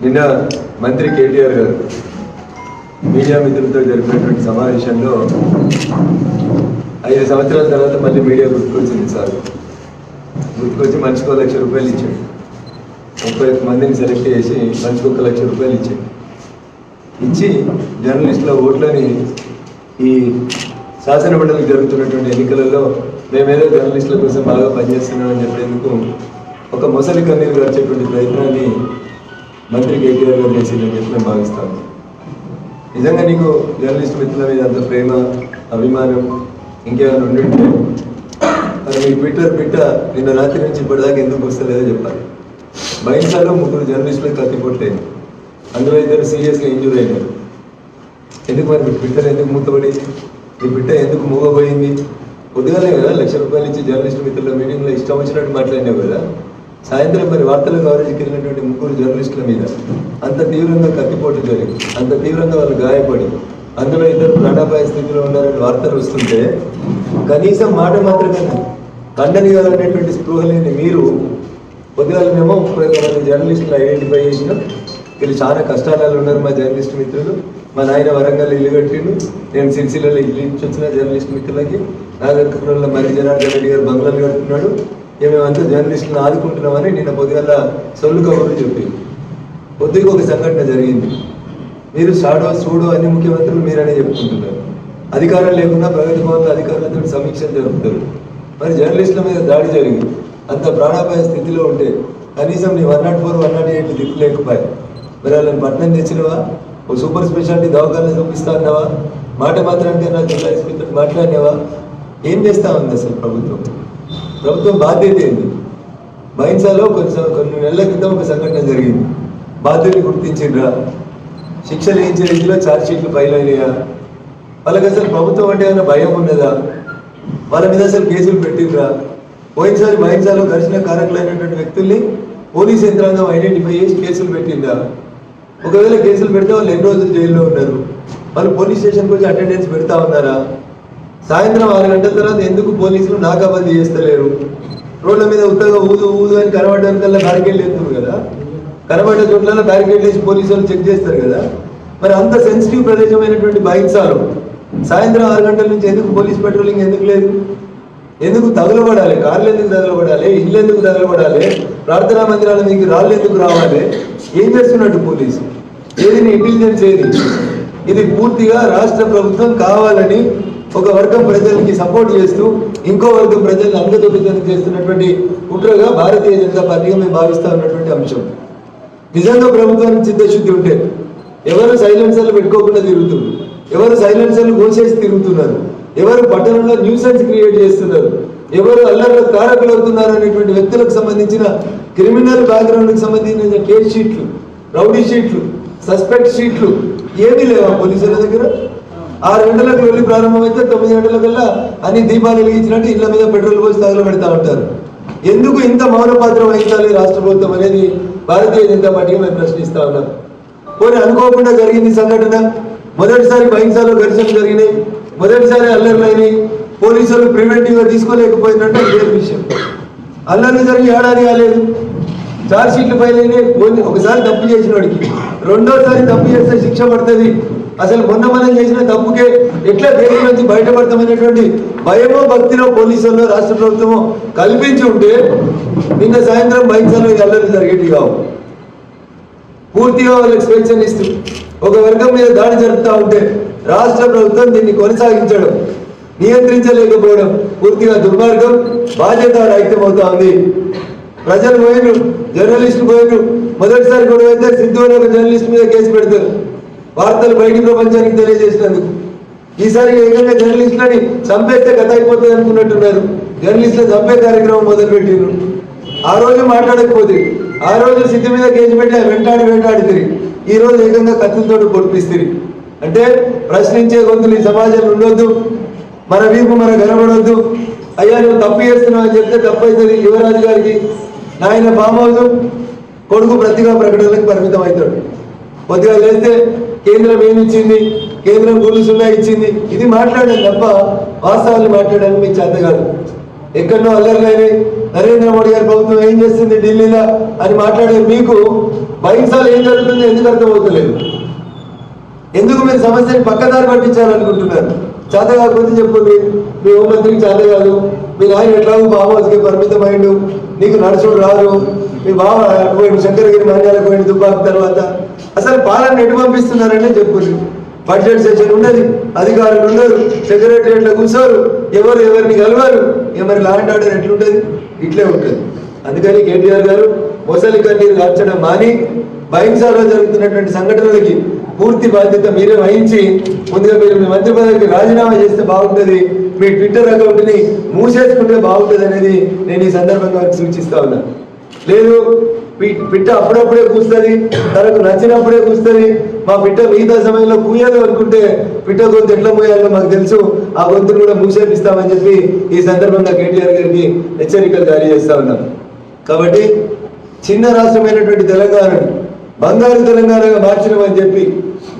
నిన్న మంత్రి కేటీఆర్ గారు మీడియా మిత్రులతో జరిపినటువంటి సమావేశంలో ఐదు సంవత్సరాల తర్వాత మళ్ళీ మీడియా గుర్తుకొచ్చింది సార్. గుర్తుకొచ్చి మనిషికి లక్ష రూపాయలు ఇచ్చాడు. ముప్పై మందిని సెలెక్ట్ చేసి మనిషికి ఒక లక్ష రూపాయలు ఇచ్చాడు. ఇచ్చి జర్నలిస్టుల ఓట్లని ఈ శాసనమండలికి జరుగుతున్నటువంటి ఎన్నికలలో మేమేదో జర్నలిస్టుల కోసం బాగా పనిచేస్తున్నామని చెప్పేందుకు ఒక మొసలి కన్నీరు వచ్చేటువంటి ప్రయత్నాన్ని మంత్రి కేటీఆర్ గారు చేసిందని చెప్పి మేము నిజంగా నీకు జర్నలిస్ట్ మిత్రుల మీద అంత ప్రేమ అభిమానం ఇంకేమైనా ఉండి ఉంటే మరి మీ ట్విట్టర్ పిట్ట నిన్న రాత్రి నుంచి ఇప్పటిదాకా ఎందుకు వస్తలేదో చెప్పాలి. బైన్సాలో ముగ్గురు జర్నలిస్టులకు కత్తిపోట్లేదు అందులో ఇద్దరు సీరియస్గా ఇంజూర్ అయినారు. ఎందుకు మరి మీ ట్విట్టర్ ఎందుకు మూతపడింది? మీ బిడ్డ ఎందుకు మూగబోయింది పొద్దుగాలే కదా లక్ష రూపాయలు ఇచ్చి జర్నలిస్ట్ మిత్రుల మీటింగ్లో ఇష్టం వచ్చినట్టు మాట్లాడినావు కదా. సాయంత్రం మరి వార్తల కవరేజ్కి వెళ్ళినటువంటి ముగ్గురు జర్నలిస్టుల మీద అంత తీవ్రంగా కత్తిపోటు జరిగింది. అంత తీవ్రంగా వాళ్ళు గాయపడి అందులో ఇద్దరు ప్రాణాపాయ స్థితిలో ఉన్నారని వార్తలు వస్తుంటే కనీసం మాట మాత్రమే ఖండనీయాలనేటువంటి స్పృహ లేని మీరు పొద్దుగాల మేము ముప్పై మంది జర్నలిస్టులు ఐడెంటిఫై చేసినాం వీళ్ళు చాలా కష్టాలలో ఉన్నారు మా జర్నలిస్ట్ మిత్రులు. మా నాయన వరంగల్ ఇల్లు కట్టిండు. నేను సిరిసిల్లలో ఇల్లు ఇచ్చి వచ్చిన జర్నలిస్ట్ మిత్రులకి. నాగర్కర్నూలులో మరి జనార్దన్ రెడ్డి గారు బంగ్లాలు కడుతున్నాడు. మేమంతా జర్నలిస్టులను ఆదుకుంటున్నామని నిన్న పొద్దుగల సొల్లు కబుర్లు చెప్పి పొద్దుకు ఒక సంఘటన జరిగింది. మీరు సాడో సూడో అన్ని ముఖ్యమంత్రులు మీరనే చెప్పుకుంటున్నారు. అధికారం లేకుండా ప్రగతి భవన్లో అధికారులతో సమీక్షలు జరుపుతారు. మరి జర్నలిస్టుల మీద దాడి జరిగింది. అంత ప్రాణాపాయ స్థితిలో ఉంటే కనీసం నీ one not four one not eight దిక్కు లేకపోయి మరి వాళ్ళని పట్టణం తెచ్చినవా? ఓ సూపర్ స్పెషాలిటీ దవాఖాన చూపిస్తా అన్నావా? మాట మాత్రానికి నా జిల్లా ఎస్పీతో మాట్లాడినావా? ఏం చేస్తా ఉంది అసలు ప్రభుత్వం? ప్రభుత్వం బాధ్యత ఏంది? బైన్సాలో కొంచెం కొన్ని నెలల క్రితం ఒక సంఘటన జరిగింది. బాధ్యతని గుర్తించిండ్రా? శిక్షలు ఏం రీతిలో ఛార్జ్ షీట్లు ఫైల్ అయినాయా? వాళ్ళకి అసలు ప్రభుత్వం అంటే ఏమైనా భయం ఉన్నదా? వాళ్ళ మీద అసలు కేసులు పెట్టిండ్రా? పోయినసారి బైన్సాలో ఘర్షణ కారకులైనటువంటి వ్యక్తుల్ని పోలీస్ యంత్రాంగం ఐడెంటిఫై చేసి కేసులు పెట్టిందా ఒకవేళ కేసులు పెడితే వాళ్ళు ఎన్ని రోజులు జైల్లో ఉన్నారు? వాళ్ళు పోలీస్ స్టేషన్కి వచ్చి అటెండెన్స్ పెడతా ఉన్నారా? సాయంత్రం ఆరు గంటల తర్వాత ఎందుకు పోలీసులు నాకాబందీ చేస్తలేరు? రోడ్ల మీద ఉత్తగా ఊదు ఊదు అని కనబడడానికల్లా బ్యారికేడ్లు ఎత్తురు కదా. కనబడ్డ చోట్ల బ్యారికేడ్ వేసి పోలీసు వాళ్ళు చెక్ చేస్తారు కదా. మరి అంత సెన్సిటివ్ ప్రదేశమైనటువంటి బైక్సాలు సాయంత్రం ఆరు గంటల నుంచి ఎందుకు పోలీస్ పెట్రోలింగ్ ఎందుకు లేదు? ఎందుకు తగులబడాలి? కార్లు ఎందుకు తగలబడాలి? ఇల్లు ఎందుకు తగలబడాలి? ప్రార్థనా మందిరాల మీకు రాళ్ళు ఎందుకు రావాలి? ఏం చేస్తున్నట్టు పోలీసు? ఏది ఇంటెలిజెన్స్ ఏది? ఇది పూర్తిగా రాష్ట్ర ప్రభుత్వం కావాలని ఒక వర్గం ప్రజలకి సపోర్ట్ చేస్తూ ఇంకో వర్గం ప్రజల్ని అంగదొక్కుతానికి చేస్తున్నటువంటి కుట్రగా భారతీయ జనతా పార్టీగా మేము భావిస్తా ఉన్నటువంటి అంశం. నిజంగా ప్రభుత్వానికి చిత్తశుద్ధి ఉంటే ఎవరు సైలెన్సర్లు పెట్టుకోకుండా తిరుగుతున్నారు? ఎవరు సైలెన్సర్లు మూసేసి తిరుగుతున్నారు? ఎవరు పట్టణంలో న్యూసెన్స్ క్రియేట్ చేస్తున్నారు? ఎవరు అల్లర్లు కారకులు అవుతున్నారు అనేటువంటి వ్యక్తులకు సంబంధించిన క్రిమినల్ బ్యాక్గ్రౌండ్కి సంబంధించిన కేసు షీట్లు రౌడీ షీట్లు సస్పెక్ట్ షీట్లు ఏమీ లేవా పోలీసుల దగ్గర. ఆరు గంటలకు వెళ్ళి ప్రారంభమైతే తొమ్మిది గంటల కల్లా అన్ని దీపాలు వెలిగించినట్టు ఇళ్ళ మీద పెట్రోల్ పోసి తగలు పెడతా ఉంటారు. ఎందుకు ఇంత మౌన పాత్ర వహించాలి రాష్ట్ర ప్రభుత్వం అనేది భారతీయ జనతా పార్టీగా మేము ప్రశ్నిస్తా ఉన్నాం. పోనీ అనుకోకుండా జరిగింది సంఘటన మొదటిసారి బహింసాలో ఘర్షణ జరిగినాయి మొదటిసారి అల్లర్లు పోలీసులు ప్రివెంటివ్గా తీసుకోలేకపోయిందంటే వేరే విషయం. అల్లర్లు జరిగి ఏడాది కాలేదు. చార్జ్ షీట్లు పైన ఒకసారి తప్పు చేసిన వాడికి. రెండోసారి తప్పు చేస్తే శిక్ష పడుతుంది. అసలు మొన్న మనం చేసిన తప్పుకే ఎట్లా దేశం నుంచి బయటపడతామనేటువంటి భయమో భక్తిలో పోలీసుల్లో రాష్ట్ర ప్రభుత్వమో కల్పించి ఉంటే నిన్న సాయంత్రం బైక్సాలో ఈ అల్లర్లు జరిగేవి కావు. పూర్తిగా వాళ్ళకి స్వేచ్ఛనిస్తూ ఒక వర్గం మీద దాడి జరుపుతా ఉంటే రాష్ట్ర ప్రభుత్వం దీన్ని కొనసాగించడం నియంత్రించలేకపోవడం పూర్తిగా దుర్మార్గం బాధ్యత రాహిత్యం అవుతా ప్రజలు పోయిను జర్నలిస్టులు పోయిను మొదటిసారి గొడవ అయితే సిద్ధు ఒక జర్నలిస్ట్ మీద కేసు పెడతారు. వార్తలు బయటి ప్రపంచానికి తెలియజేసినందుకు. ఈసారి ఏకంగా జర్నలిస్టులని చంపేస్తే కథ అయిపోతుంది అనుకున్నట్టున్నారు. జర్నలిస్టులు చంపే కార్యక్రమం మొదలుపెట్టిండ్రు ఆ రోజు మాట్లాడకపోతే ఆ రోజు సిద్ధి మీద కేసు పెట్టి వెంటాడి వెంటాడుతుంది ఈ రోజు ఏకంగా కత్తులతో పొడిపిస్తుంది? అంటే ప్రశ్నించే గొంతులు ఈ సమాజంలో ఉండొద్దు మన వీపు మన కనబడొద్దు. అయ్యా నువ్వు తప్పు చేస్తున్నావు అని చెప్తే తప్పు అవుతుంది యువరాజు గారికి. నాయన ఫామ్ కొడుకు ప్రతిగా ప్రకటనలకు పరిమితం అవుతాడు కొద్దిగా లేస్తే కేంద్రం ఏమి ఇచ్చింది కేంద్రం గురు ఇచ్చింది. ఇది మాట్లాడాలి తప్ప వాస్తవాలు మాట్లాడడానికి మీకు చేత కాదు. ఎక్కడో అల్లర్లైనాయి నరేంద్ర మోడీ గారి ప్రభుత్వం ఏం చేస్తుంది ఢిల్లీలో అని మాట్లాడే మీకు బైన్సాలు ఏం జరుగుతుందో ఎందుకు అర్థమవుతలేదు? ఎందుకు మీరు సమస్యని పక్కదారి పట్టించాలనుకుంటున్నారు? చేత కాకపోతే చెప్పుకోండి మీ హోంమంత్రికి చేత కాదు. మీ నాయన ఎట్లాగో బాబు హౌస్కి నీకు నడుచుడు రాదు. మీ బావ పోయింది శంకరగిరి మంజాలకు పోయింది దుబ్బాకు తర్వాత. అసలు పాలన ఎటు పంపిస్తున్నారనే చెప్పుంది బడ్జెట్ సెషన్ ఉన్నది. అధికారులు ఉండరు. సెక్రటరియట్లో కూర్చోరు. ఎవరు ఎవరిని కలవరు. ఇక మరి లాండ్ ఆర్డర్ ఎట్లుంటది? ఇట్లే ఉంటుంది. అందుకని కేటీఆర్ గారు మొసలి కన్నీరు కార్చడం మాని బైన్సాలో జరుగుతున్నటువంటి సంఘటనలకి పూర్తి బాధ్యత మీరే వహించి ముందుగా మీరు మీ మంత్రి పదవికి రాజీనామా చేస్తే బాగుంటుంది. మీ ట్విట్టర్ అకౌంట్ని మూసేసుకుంటే బాగుంటుంది అనేది నేను ఈ సందర్భంగా సూచిస్తా ఉన్నా. లేదు మీ పిట్ట అప్పుడప్పుడే కూస్తుంది తనకు నచ్చినప్పుడే కూస్తుంది మా పిట్ట మిగతా సమయంలో కూయదు అనుకుంటే పిట్ట గొంతు ఎట్లా మూయాలో మాకు తెలుసు ఆ గొంతును కూడా మూసేపిస్తామని చెప్పి ఈ సందర్భంగా కేటీఆర్ గారికి హెచ్చరికలు జారీ చేస్తా ఉన్నాం. కాబట్టి చిన్న రాష్ట్రమైనటువంటి తెలంగాణను బంగారు తెలంగాణగా మార్చినామని చెప్పి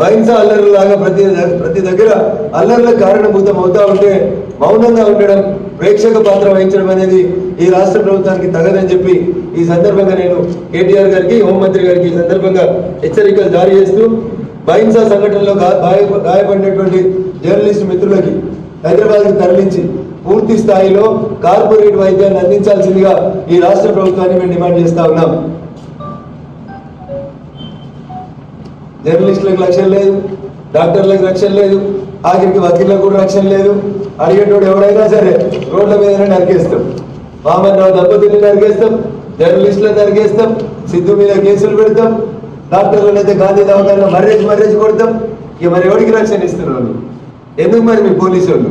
బైన్సా అల్లర్లాగా ప్రతి ప్రతి దగ్గర అల్లర్ల కారణభూతం అవుతా ఉంటే మౌనంగా ఉండడం ప్రేక్షక పాత్ర వహించడం అనేది ఈ రాష్ట్ర ప్రభుత్వానికి తగదని చెప్పి ఈ సందర్భంగా నేను కేటీఆర్ గారికి హోంమంత్రి గారికి ఈ సందర్భంగా హెచ్చరికలు జారీ చేస్తూ బహింసా సంఘటనలో గాయ గాయపడినటువంటి జర్నలిస్ట్ మిత్రులకి హైదరాబాద్కి తరలించి పూర్తి స్థాయిలో కార్పొరేట్ వైద్యాన్ని అందించాల్సిందిగా ఈ రాష్ట్ర ప్రభుత్వాన్ని మేము డిమాండ్ చేస్తా ఉన్నాం. జర్నలిస్టులకు లక్ష్యం లేదు డాక్టర్లకు రక్షణ లేదు ఆఖరికి వకీళ్ళకు కూడా రక్షణ లేదు. అడిగేటోడు ఎవడైనా సరే రోడ్ల మీదనే నరికేస్తాం. మామన్నావు దంపతుల్ని నరికేస్తాం. జర్నలిస్టులను నరికేస్తాం. సిద్ధు మీద కేసులు పెడతాం. డాక్టర్లను అయితే గాంధీ దవాఖాన మర్రేజ్ మర్రేజ్ కొడతాం. ఇక మరి ఎవరికి రక్షణ ఇస్తున్నారు ఎందుకు మరి మీ పోలీసు వాళ్ళు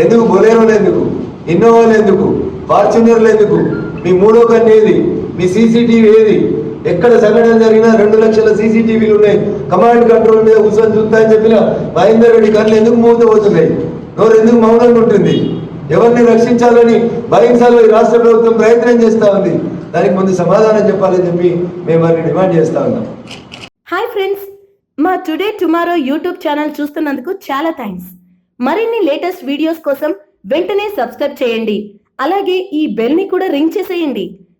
ఎందుకు బొలేరోలు ఎందుకు? ఇన్నోవాలు ఎందుకు? ఫార్చునర్లు ఎందుకు? మీ మూడో కన్ను ఏది? మీ సీసీటీవీ ఏది? ఎక్కడ సంఘటన జరిగినా రెండు లక్షల సీసీటీవీలు ఉన్నాయి. కమాండ్ కంట్రోల్ మీద కూర్చొని చూస్తా అని చెప్పిన మహేందర్ రెడ్డి కళ్ళు ఎందుకు మూత పోతున్నాయి? నోరు ఎందుకు మౌనంగా ఉంటుంది? ఎవరిని రక్షించాలని భయించాలో ఈ రాష్ట్ర ప్రభుత్వం ప్రయత్నం చేస్తా ఉంది? దానికి ముందు సమాధానం చెప్పాలని చెప్పి మేము వారిని డిమాండ్ చేస్తా ఉన్నాం. Hi friends. మా టుడే టుమారో యూట్యూబ్ ఛానల్ చూస్తున్నందుకు చాలా థ్యాంక్స్ మరిన్ని లేటెస్ట్ వీడియోస్ కోసం వెంటనే సబ్స్క్రైబ్ చేయండి. అలాగే ఈ బెల్ని కూడా రింగ్ చేసేయండి.